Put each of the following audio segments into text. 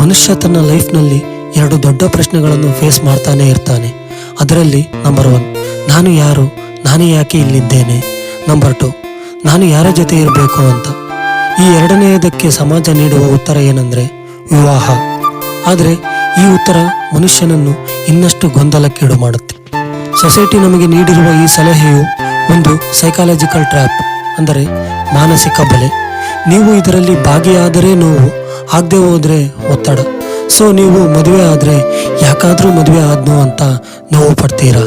ಮನುಷ್ಯ ತನ್ನ ಲೈಫ್ನಲ್ಲಿ ಎರಡು ದೊಡ್ಡ ಪ್ರಶ್ನೆಗಳನ್ನು ಫೇಸ್ ಮಾಡ್ತಾನೆ ಇರ್ತಾನೆ. ಅದರಲ್ಲಿ ನಂಬರ್ ಒನ್, ನಾನು ಯಾರು, ನಾನು ಯಾಕೆ ಇಲ್ಲಿದ್ದೇನೆ? ನಂಬರ್ ಟು, ನಾನು ಯಾರ ಜೊತೆ ಇರಬೇಕು ಅಂತ. ಈ ಎರಡನೆಯದಕ್ಕೆ ಸಮಾಜ ನೀಡುವ ಉತ್ತರ ಏನಂದ್ರೆ ವಿವಾಹ. ಆದರೆ ಈ ಉತ್ತರ ಮನುಷ್ಯನನ್ನು ಇನ್ನಷ್ಟು ಗೊಂದಲಕ್ಕೀಡು ಮಾಡುತ್ತೆ. ಸೊಸೈಟಿ ನಮಗೆ ನೀಡಿರುವ ಈ ಸಲಹೆಯು ಒಂದು ಸೈಕಾಲಜಿಕಲ್ ಟ್ರ್ಯಾಪ್ ಅಂದರೆ ಮಾನಸಿಕ ಬಲೆ. ನೀವು ಇದರಲ್ಲಿ ಭಾಗಿಯಾದರೆ ನೋವು ಆಗದೆ ಹೋದ್ರೆ ಒತ್ತಡ. ಸೊ ನೀವು ಮದುವೆ ಆದರೆ ಯಾಕಾದರೂ ಮದುವೆ ಆದ್ನು ಅಂತ ನೋವು ಪಡ್ತೀರಾ?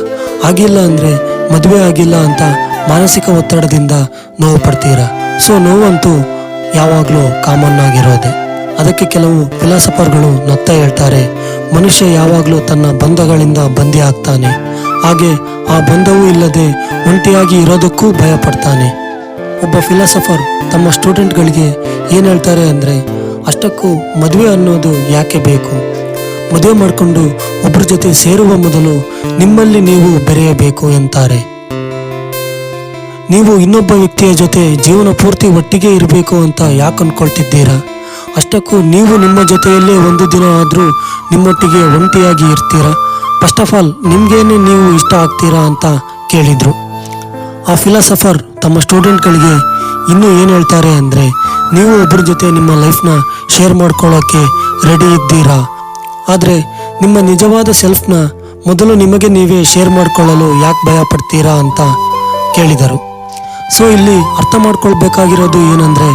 ಆಗಿಲ್ಲ ಅಂದರೆ ಮದುವೆ ಆಗಿಲ್ಲ ಅಂತ ಮಾನಸಿಕ ಒತ್ತಡದಿಂದ ನೋವು ಪಡ್ತೀರಾ? ಸೊ ನೋವಂತೂ ಯಾವಾಗಲೂ ಕಾಮನ್ ಆಗಿರೋದೆ. ಅದಕ್ಕೆ ಕೆಲವು ಫಿಲಾಸಫರ್ಗಳು ನತ್ತ ಹೇಳ್ತಾರೆ, ಮನುಷ್ಯ ಯಾವಾಗಲೂ ತನ್ನ ಬಂಧಗಳಿಂದ ಬಂದಿ ಆಗ್ತಾನೆ. ಹಾಗೆ ಆ ಬಂಧವೂ ಇಲ್ಲದೆ ಒಂಟಿಯಾಗಿ ಇರೋದಕ್ಕೂ ಭಯ ಪಡ್ತಾನೆ ಒಬ್ಬ ಫಿಲಾಸಫರ್ ತಮ್ಮ ಸ್ಟೂಡೆಂಟ್ಗಳಿಗೆ ಏನು ಹೇಳ್ತಾರೆ ಅಂದರೆ ಅಷ್ಟಕ್ಕೂ ಮದುವೆ ಅನ್ನೋದು ಯಾಕೆ ಬೇಕು? ಮದುವೆ ಮಾಡಿಕೊಂಡು ಒಬ್ಬರ ಜೊತೆ ಸೇರುವ ಮೊದಲು ನಿಮ್ಮಲ್ಲಿ ನೀವು ಬೆರೆಯಬೇಕು ಎಂತಾರೆ. ನೀವು ಇನ್ನೊಬ್ಬ ವ್ಯಕ್ತಿಯ ಜೊತೆ ಜೀವನ ಪೂರ್ತಿ ಒಟ್ಟಿಗೆ ಇರಬೇಕು ಅಂತ ಯಾಕೆ ಅನ್ಕೊಳ್ತಿದ್ದೀರಾ? ಅಷ್ಟಕ್ಕೂ ನೀವು ನಿಮ್ಮ ಜೊತೆಯಲ್ಲೇ ಒಂದು ದಿನ ಆದರೂ ನಿಮ್ಮೊಟ್ಟಿಗೆ ಒಂಟಿಯಾಗಿ ಇರ್ತೀರಾ? ಫಸ್ಟ್ ಆಫ್ ಆಲ್ ನಿಮ್ಗೇನೆ ನೀವು ಇಷ್ಟ ಆಗ್ತೀರಾ ಅಂತ ಕೇಳಿದ್ರು. ಆ ಫಿಲಾಸಫರ್ ತಮ್ಮ ಸ್ಟೂಡೆಂಟ್ಗಳಿಗೆ ಇನ್ನೂ ಏನು ಹೇಳ್ತಾರೆ ಅಂದರೆ ನೀವು ಒಬ್ಬರ ಜೊತೆ ನಿಮ್ಮ ಲೈಫ್ನ ಶೇರ್ ಮಾಡ್ಕೊಳ್ಳೋಕ್ಕೆ ರೆಡಿ ಇದ್ದೀರಾ? ಆದರೆ ನಿಮ್ಮ ನಿಜವಾದ ಸೆಲ್ಫ್ನ ಮೊದಲು ನಿಮಗೆ ನೀವೇ ಶೇರ್ ಮಾಡಿಕೊಳ್ಳಲು ಯಾಕೆ ಭಯ ಪಡ್ತೀರಾ ಅಂತ ಕೇಳಿದರು. ಸೊ ಇಲ್ಲಿ ಅರ್ಥ ಮಾಡ್ಕೊಳ್ಬೇಕಾಗಿರೋದು ಏನಂದರೆ,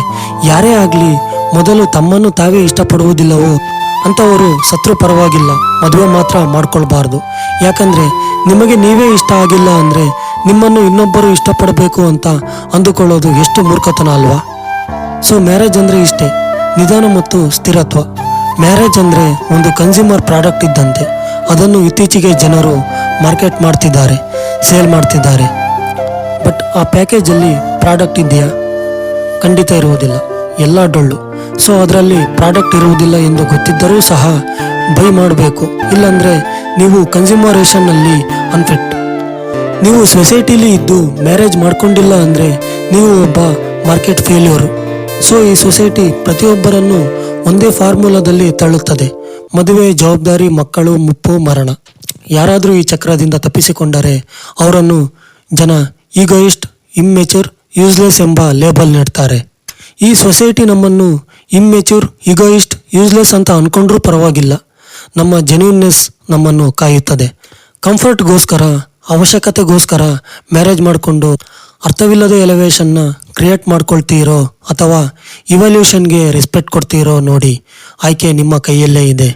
ಯಾರೇ ಆಗಲಿ ಮೊದಲು ತಮ್ಮನ್ನು ತಾವೇ ಇಷ್ಟಪಡುವುದಿಲ್ಲವೋ ಅಂಥವರು ಸತ್ರು ಪರವಾಗಿಲ್ಲ, ಮದುವೆ ಮಾತ್ರ ಮಾಡ್ಕೊಳ್ಬಾರ್ದು. ಯಾಕಂದರೆ ನಿಮಗೆ ನೀವೇ ಇಷ್ಟ ಆಗಿಲ್ಲ ಅಂದರೆ ನಿಮ್ಮನ್ನು ಇನ್ನೊಬ್ಬರು ಇಷ್ಟಪಡಬೇಕು ಅಂತ ಅಂದುಕೊಳ್ಳೋದು ಎಷ್ಟು ಮೂರ್ಖತನ ಅಲ್ವಾ? ಸೊ ಮ್ಯಾರೇಜ್ ಅಂದ್ರೆ ಇಷ್ಟೇ, ನಿಧಾನ ಮತ್ತು ಸ್ಥಿರತ್ವ. ಮ್ಯಾರೇಜ್ ಅಂದ್ರೆ ಒಂದು ಕನ್ಸ್ಯೂಮರ್ ಪ್ರಾಡಕ್ಟ್ ಇದ್ದಂತೆ, ಅದನ್ನು ಇತ್ತೀಚೆಗೆ ಜನರು ಮಾರ್ಕೆಟ್ ಮಾಡ್ತಿದ್ದಾರೆ ಸೇಲ್ ಮಾಡ್ತಿದ್ದಾರೆ. ಬಟ್ ಆ ಪ್ಯಾಕೇಜಲ್ಲಿ ಪ್ರಾಡಕ್ಟ್ ಇದೆಯಾ? ಖಂಡಿತ ಇರುವುದಿಲ್ಲ, ಎಲ್ಲ ಡೊಳ್ಳು. ಸೊ ಅದರಲ್ಲಿ ಪ್ರಾಡಕ್ಟ್ ಇರುವುದಿಲ್ಲ ಎಂದು ಗೊತ್ತಿದ್ದರೂ ಸಹ ಬೈ ಮಾಡಬೇಕು, ಇಲ್ಲಾಂದರೆ ನೀವು ಕನ್ಸ್ಯೂಮರೇಷನ್ನಲ್ಲಿ ಅನ್ಫಿಟ್ ನೀವು ಸೊಸೈಟಿಲಿ ಇದ್ದು ಮ್ಯಾರೇಜ್ ಮಾಡ್ಕೊಂಡಿಲ್ಲ ಅಂದರೆ ನೀವು ಒಬ್ಬ ಮಾರ್ಕೆಟ್ ಫೇಲ್ಯೂರು ಸೊ ಈ ಸೊಸೈಟಿ ಪ್ರತಿಯೊಬ್ಬರನ್ನು ಒಂದೇ ಫಾರ್ಮುಲಾದಲ್ಲಿ ತಳ್ಳುತ್ತದೆ. ಮದುವೆ, ಜವಾಬ್ದಾರಿ, ಮಕ್ಕಳು, ಮುಪ್ಪು, ಮರಣ. ಯಾರಾದರೂ ಈ ಚಕ್ರದಿಂದ ತಪ್ಪಿಸಿಕೊಂಡರೆ ಅವರನ್ನು ಜನ ಈಗೋಯಿಸ್ಟ್, ಇಮ್ಮೆಚೂರ್, ಯೂಸ್ಲೆಸ್ ಎಂಬ ಲೇಬಲ್ ನೀಡ್ತಾರೆ. ಈ ಸೊಸೈಟಿ ನಮ್ಮನ್ನು ಇಮ್ಮೆಚೂರ್, ಈಗೋಯಿಸ್ಟ್, ಯೂಸ್ಲೆಸ್ ಅಂತ ಅನ್ಕೊಂಡ್ರೂ ಪರವಾಗಿಲ್ಲ. ನಮ್ಮ ಜೆನ್ಯೂನ್ನೆಸ್ ನಮ್ಮನ್ನು ಕಾಯುತ್ತದೆ. ಕಂಫರ್ಟ್ಗೋಸ್ಕರ ಅವಶ್ಯಕತೆಗೋಸ್ಕರ ಮ್ಯಾರೇಜ್ ಮಾಡಿಕೊಂಡು ಅರ್ಥವಿಲ್ಲದ ಎಲಿವೇಶನ್ನ ಕ್ರಿಯೇಟ್ ಮಾಡ್ಕೊಳ್ತೀರೋ ಅಥವಾ ಇವಲ್ಯೂಷನ್ಗೆ ರೆಸ್ಪೆಕ್ಟ್ ಕೊಡ್ತೀರೋ ನೋಡಿ ಆಯ್ಕೆ ನಿಮ್ಮ ಕೈಯಲ್ಲೇ ಇದೆ.